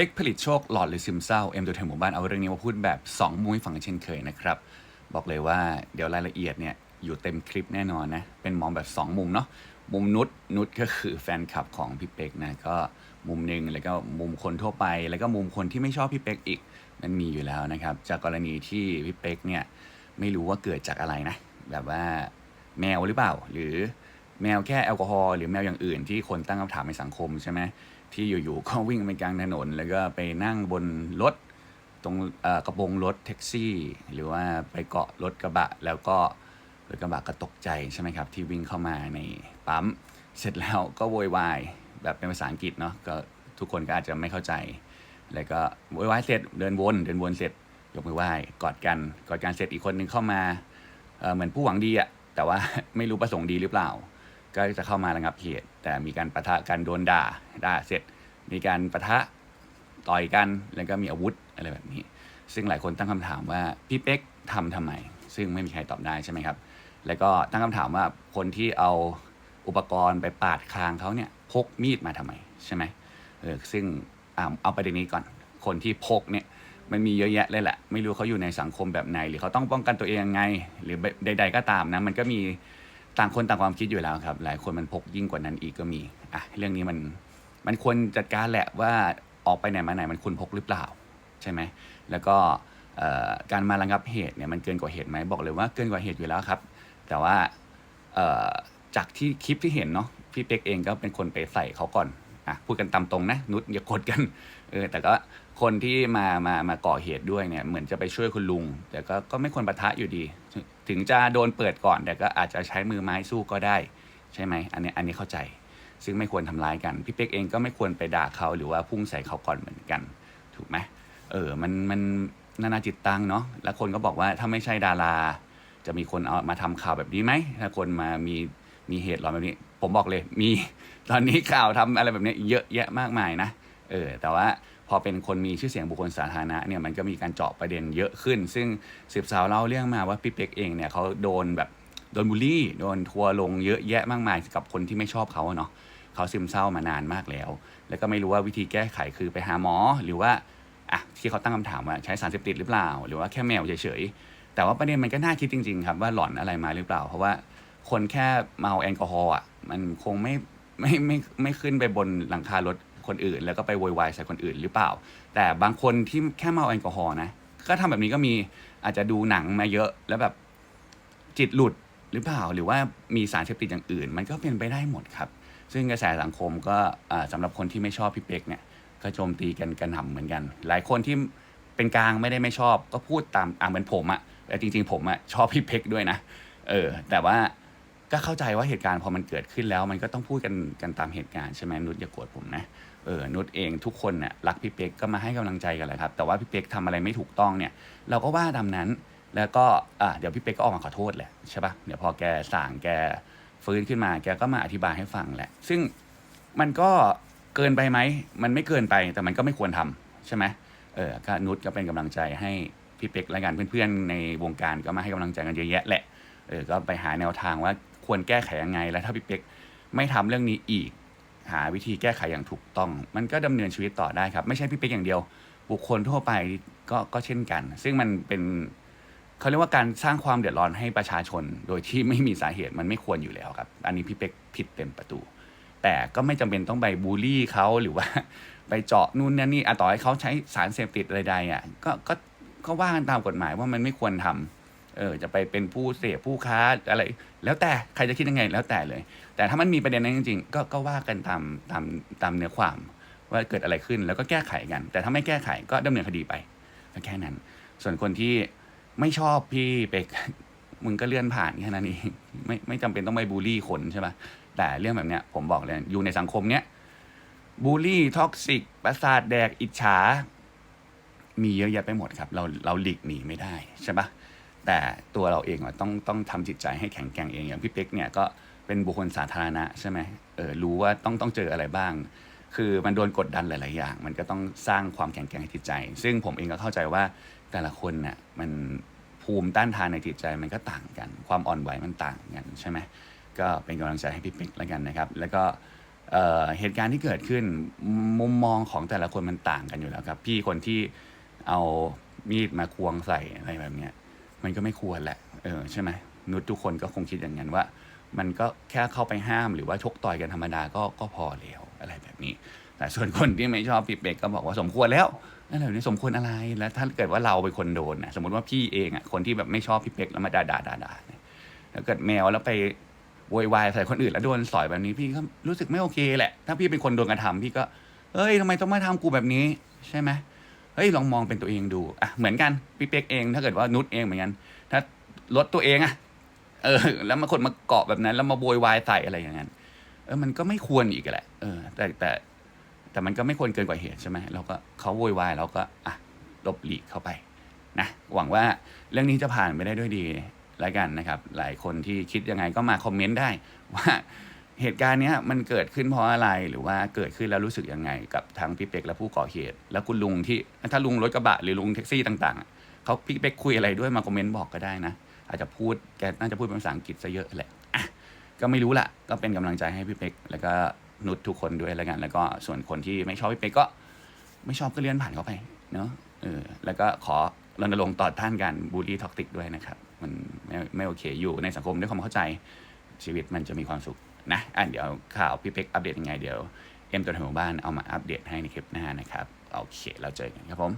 ป๊กผลิตโชคหลอดหรือซึมเศร้าเอ็มตัวแทนหมู่บ้านเอาเรื่องนี้มาพูดแบบ 2 มุ้ยฝั่งเช่นเคยนะครับ บอกเลยว่าเดี๋ยวรายละเอียดเนี่ยอยู่เต็มคลิปแน่นอนนะ เป็นมองแบบ 2 มุมเนาะมุมนุชนุชก็คือแฟนคลับของพี่เป๊กนะก็มุมหนึ่งแล้วก็มุมคนทั่วไป แล้วก็มุมคนที่ไม่ชอบพี่เป๊กอีกมันมีอยู่แล้วนะครับ จากกรณีที่พี่เป๊กเนี่ยไม่รู้ว่าเกิดจากอะไรนะ แบบว่าแมวหรือเปล่า หรือแมวแค่แอลกอฮอล์หรือแมวอย่างอื่นที่คนตั้งคำถามในสังคมใช่ไหม ที่อยู่ๆก็วิ่งไปกลางถนน แล้วก็ไปนั่งบนรถตรงกระโปรงรถแท็กซี่ หรือว่าไปเกาะรถกระบะ แล้วก็รถกระบะก็ตกใจใช่ไหมครับ ที่วิ่งเข้ามาในปั๊ม เสร็จแล้วก็โวยวายแบบเป็นภาษาอังกฤษเนาะก็ทุกคนก็อาจจะไม่เข้าใจ แล้วก็โวยวายเสร็จเดินวนเดินวนเสร็จยกมือไหว้กอดกันกอดกันเสร็จอีกคนนึงเข้ามาเเหมือนผู้หวังดีอะแต่ว่าไม่รู้ประสงค์ดีหรือเปล่า ก็จะเข้ามาระงับเหตุแต่มีการปะทะกันโดนด่าด่าเสร็จ มีการปะทะต่อยกันแล้วก็มีอาวุธอะไรแบบนี้ ซึ่งหลายคนตั้งคำถามว่าพี่เป๊กทำทำไม ซึ่งไม่มีใครตอบได้ใช่ไหมครับ แล้วก็ตั้งคำถามว่าคนที่เอาอุปกรณ์ไปปาดคางเขาเนี่ยพกมีดมาทำไมใช่ไหมเออซึ่งเอาประเด็นนี้ก่อนคนที่พกเนี่ยมันมีเยอะแยะเลยแหละ ไม่รู้เขาอยู่ในสังคมแบบไหน หรือเขาต้องป้องกันตัวเองยังไง หรือใด ๆ ก็ตามนะ มันก็มี ต่างคนต่างความคิดอยู่แล้วครับ หลายคนมันพกยิ่งกว่านั้นอีกก็มีอะเรื่องนี้มันมันควรจัดการแหละว่าออกไปไหนมาไหนมันควรพกหรือเปล่าใช่ไหมแล้วก็การมาระงับเหตุเนี่ยมันเกินกว่าเหตุไหมบอกเลยว่าเกินกว่าเหตุอยู่แล้วครับ แต่ว่าจากที่คลิปที่เห็นเนาะพี่เป็กเองก็เป็นคนไปใส่เขาก่อน อะพูดกันตามตรงนะนุชอย่ากดกันเออแต่ก็คนที่มามามาก่อเหตุด้วยเนี่ยเหมือนจะไปช่วยคุณลุง แต่ก็ก็ไม่ควรปะทะอยู่ดี ถึงจะโดนเปิดก่อน แต่ก็อาจจะใช้มือไม้สู้ก็ได้ ใช่ไหมอันนี้อันนี้เข้าใจ ซึ่งไม่ควรทำร้ายกัน พี่เป๊กเองก็ไม่ควรไปด่าเขาหรือว่าพุ่งใส่เขาก่อนเหมือนกัน ถูกไหมเออมันมันนานาจิตตังเนาะแล้วคนก็บอกว่าถ้าไม่ใช่ดารา จะมีคนเอามาทำข่าวแบบนี้ไหมถ้าคนมามีมีเหตุร้อนแบบนี้ ผมบอกเลยมีตอนนี้ข่าวทำอะไรแบบนี้เยอะแยะมากมายนะเออแต่ว่าพอเป็นคนมีชื่อเสียงบุคคลสาธารณะเนี่ยมันก็มีการเจาะประเด็นเยอะขึ้น ซึ่งสืบสาวเล่าเรื่องมาว่าพี่เป๊กเองเนี่ยเขาโดนแบบโดนบูลลี่โดนทัวร์ลงเยอะแยะมากมายกับคนที่ไม่ชอบเขาเนาะเขาซึมเศร้ามานานมากแล้ว แล้วก็ไม่รู้ว่าวิธีแก้ไขคือไปหาหมอ หรือว่าอะที่เขาตั้งคำถามว่าใช้สารเสพติดหรือเปล่า หรือว่าแค่แมวเฉยๆแต่ว่าประเด็นมันก็น่าคิดจริง ๆ ครับว่าหลอนอะไรมาหรือเปล่า เพราะว่าคนแค่เมาแอลกอฮอล์อะ มันคงไม่ไม่ไม่ไม่ขึ้นไปบนหลังคารถคนอื่น แล้วก็ไปโวยวายใส่คนอื่นหรือเปล่า แต่บางคนที่แค่เมาแอลกอฮอล์นะ ก็ทำแบบนี้ก็มีอาจจะดูหนังมาเยอะแล้วแบบจิตหลุดหรือเปล่า หรือว่ามีสารเสพติดอย่างอื่น มันก็เป็นไปได้หมดครับ ซึ่งกระแสสังคมก็อ่าสำหรับคนที่ไม่ชอบพี่เป๊กเนี่ยก็โจมตีกันกระหน่ำเหมือนกัน หลายคนที่เป็นกลางไม่ได้ไม่ชอบ ก็พูดตามอ่าเหมือนผมอะแต่จริง ๆ ผมอะชอบพี่เพ็กด้วยนะเออแต่ว่า ก็เข้าใจว่าเหตุการณ์พอมันเกิดขึ้นแล้ว มันก็ต้องพูดกันกันตามเหตุการณ์ใช่ไหมนุชอย่าโกรธผมนะเออนุชเองทุกคนน่ะรักพี่เป๊กก็มาให้กำลังใจกันแหละครับ แต่ว่าพี่เป๊กทำอะไรไม่ถูกต้องเนี่ย เราก็ว่าตามนั้น แล้วก็อ่าเดี๋ยวพี่เป๊กก็ออกมาขอโทษแหละใช่ปะเดี๋ยวพอแกสั่งแกฟื้นขึ้นมาแกก็มาอธิบายให้ฟังแหละ ซึ่งมันก็เกินไปไหมมันไม่เกินไปแต่มันก็ไม่ควรทำใช่ไหมเออก็นุชก็เป็นกำลังใจให้พี่เป็กและกันเพื่อนๆในวงการก็มาให้กำลังใจกันเยอะแยะแหละเออก็ไปหาแนวทางว่า ควรแก้ไขยังไง แล้วถ้าพี่เป็กไม่ทำเรื่องนี้อีก หาวิธีแก้ไขอย่างถูกต้อง มันก็ดำเนินชีวิตต่อได้ครับ ไม่ใช่พี่เป็กอย่างเดียว บุคคลทั่วไปก็ก็เช่นกัน ซึ่งมันเป็นเขาเรียกว่าการสร้างความเดือดร้อนให้ประชาชน โดยที่ไม่มีสาเหตุมันไม่ควรอยู่แล้วครับ อันนี้พี่เป็กผิดเต็มประตู แต่ก็ไม่จำเป็นต้องไปบูลลี่เขาหรือว่า ไปเจาะนู่นนั่นนี่อะต่อให้เขาใช้สารเสพติดใดๆอะก็ก็ก็ว่ากันตามกฎหมายว่ามันไม่ควรทำ เออจะไปเป็นผู้เสพผู้ค้าอะไร แล้วแต่ใครจะคิดยังไงแล้วแต่เลย แต่ถ้ามันมีประเด็นนั้นจริงๆก็ก็ว่ากันตามตามตามเนื้อความว่าเกิดอะไรขึ้นแล้วก็แก้ไขกัน แต่ถ้าไม่แก้ไขก็ดำเนินคดีไปแค่นั้น ส่วนคนที่ไม่ชอบพี่เป็กมึงก็เลื่อนผ่านแค่นั้นเองไม่ไม่จำเป็นต้องไปบูลลี่คนใช่ปะแต่เรื่องแบบเนี้ยผมบอกเลยอยู่ในสังคมเนี้ยบูลลี่ท็อกซิกประสาทแดกอิจฉา มีเยอะแยะไปหมดครับ เราเราหลีกหนีไม่ได้ใช่ปะ แต่ตัวเราเองอะต้องต้องทำจิตใจให้แข็งแกร่งเองอย่างพี่เป๊กเนี่ยก็เป็นบุคคลสาธารณะใช่ไหมเออรู้ว่าต้องต้องเจออะไรบ้าง คือมันโดนกดดันหลาย ๆ อย่าง มันก็ต้องสร้างความแข็งแกร่งให้จิตใจ ซึ่งผมเองก็เข้าใจว่าแต่ละคนน่ะมันภูมิต้านทานในจิตใจมันก็ต่างกัน ความอ่อนไหวมันต่างกันใช่ไหมก็เป็นกำลังใจให้พี่เป๊กแล้วกันนะครับ แล้วก็เเหตุการณ์ที่เกิดขึ้นมุมมองของแต่ละคนมันต่างกันอยู่แล้วครับ พี่คนที่เอามีดมาควงใส่อะไรแบบเนี้ย มันก็ไม่ควรแหละเออใช่ไหมนุชทุกคนก็คงคิดอย่างนั้นว่า มันก็แค่เข้าไปห้ามหรือว่าชกต่อยกันธรรมดาก็ก็พอแล้วอะไรแบบนี้ แต่ส่วนคนที่ไม่ชอบพี่เป็กก็บอกว่าสมควรแล้วนั่นแหละนี่สมควรอะไรแล้วถ้าเกิดว่าเราเป็นคนโดนนะสมมติว่าพี่เองอะคนที่แบบไม่ชอบพี่เป็กแล้วมาด่าด่าด่าด่าแล้วเกิดแมวแล้วไปโวยวายใส่คนอื่นแล้วโดนสอยแบบนี้พี่ก็รู้สึกไม่โอเคแหละ ถ้าพี่เป็นคนโดนกระทำพี่ก็ เอ้ยทำไมต้องมาทำกูแบบนี้ ใช่ไหม เฮ้ยลองมองเป็นตัวเองดูอะเหมือนกันพี่เป็กเอง ถ้าเกิดว่านุชเองเหมือนกัน ถ้ารถตัวเองอะเออ แล้วมาคนมาเกาะแบบนั้น แล้วมาโวยวายใส่อะไรอย่างนั้นเออมันก็ไม่ควรอีกแหละเออแต่แต่แต่มันก็ไม่ควรเกินกว่าเหตุใช่ไหมเราก็เขาโวยวายเราก็อะหลบหลีกเข้าไปนะหวังว่าเรื่องนี้จะผ่านไปได้ด้วยดีแล้วกันนะครับ หลายคนที่คิดยังไงก็มาคอมเมนต์ได้ว่า เหตุการณ์เนี้ยมันเกิดขึ้นเพราะอะไรหรือว่าเกิดขึ้นแล้วรู้สึกยังไง กับทางพี่เป็กและผู้ก่อเหตุ แล้วคุณลุงที่ถ้าลุงรถกระบะหรือลุงแท็กซี่ต่างๆอะเขาพี่เป็กคุยอะไรด้วยมาคอมเมนต์บอกก็ได้นะ อาจจะพูดแกน่าจะพูดเป็นภาษาอังกฤษซะเยอะแหละอะก็ไม่รู้ละก็เป็นกำลังใจให้พี่เป็กแล้วก็นุชทุกคนด้วยแล้วกัน แล้วก็ส่วนคนที่ไม่ชอบพี่เป็กก็ ไม่ชอบก็เลื่อนผ่านเขาไปเนาะเออแล้วก็ขอรณรงค์ต่อต้านการบูลลี่ท็อกติกด้วยนะครับ มันไม่ไม่โอเคอยู่ในสังคมด้วยความเข้าใจชีวิตมันจะมีความสุข นะอะเดี๋ยวข่าวพี่เป็กอัปเดตยังไงเดี๋ยวเอ็มตัวแทนหมู่บ้านเอามาอัปเดตให้ในคลิปหน้านะครับ โอเค เราเจอกันครับผม